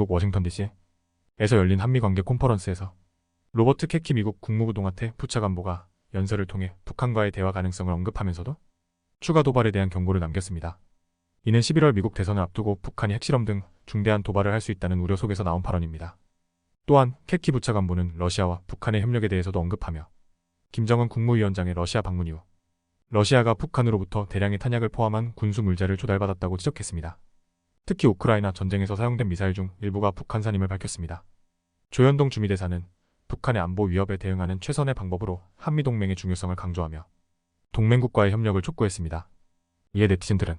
미국 워싱턴 DC에서 열린 한미 관계 컨퍼런스에서 로버트 케키 미국 국무부 동아태 부차관보가 연설을 통해 북한과의 대화 가능성을 언급하면서도 추가 도발에 대한 경고를 남겼습니다. 이는 11월 미국 대선을 앞두고 북한이 핵실험 등 중대한 도발을 할 수 있다는 우려 속에서 나온 발언입니다. 또한 케키 부차관보는 러시아와 북한의 협력에 대해서도 언급하며 김정은 국무위원장의 러시아 방문 이후 러시아가 북한으로부터 대량의 탄약을 포함한 군수 물자를 조달받았다고 지적했습니다. 특히 우크라이나 전쟁에서 사용된 미사일 중 일부가 북한산임을 밝혔습니다. 조현동 주미대사는 북한의 안보 위협에 대응하는 최선의 방법으로 한미동맹의 중요성을 강조하며 동맹국과의 협력을 촉구했습니다. 이에 네티즌들은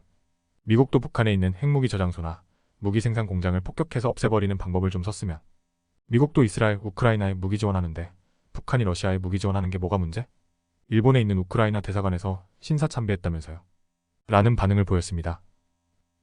미국도 북한에 있는 핵무기 저장소나 무기 생산 공장을 폭격해서 없애버리는 방법을 좀 썼으면 미국도 이스라엘, 우크라이나에 무기 지원하는데 북한이 러시아에 무기 지원하는 게 뭐가 문제? 일본에 있는 우크라이나 대사관에서 신사 참배했다면서요. 라는 반응을 보였습니다.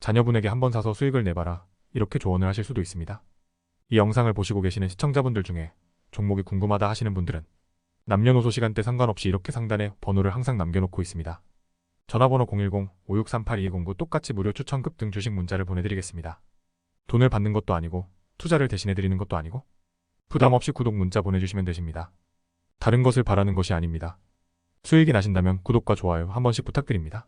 자녀분에게 한번 사서 수익을 내봐라 이렇게 조언을 하실 수도 있습니다. 이 영상을 보시고 계시는 시청자분들 중에 종목이 궁금하다 하시는 분들은 남녀노소 시간대 상관없이 이렇게 상단에 번호를 항상 남겨놓고 있습니다. 전화번호 010-5638-2209 똑같이 무료 추천급 등 주식 문자를 보내드리겠습니다. 돈을 받는 것도 아니고 투자를 대신해드리는 것도 아니고 부담 없이 구독 문자 보내주시면 되십니다. 다른 것을 바라는 것이 아닙니다. 수익이 나신다면 구독과 좋아요 한 번씩 부탁드립니다.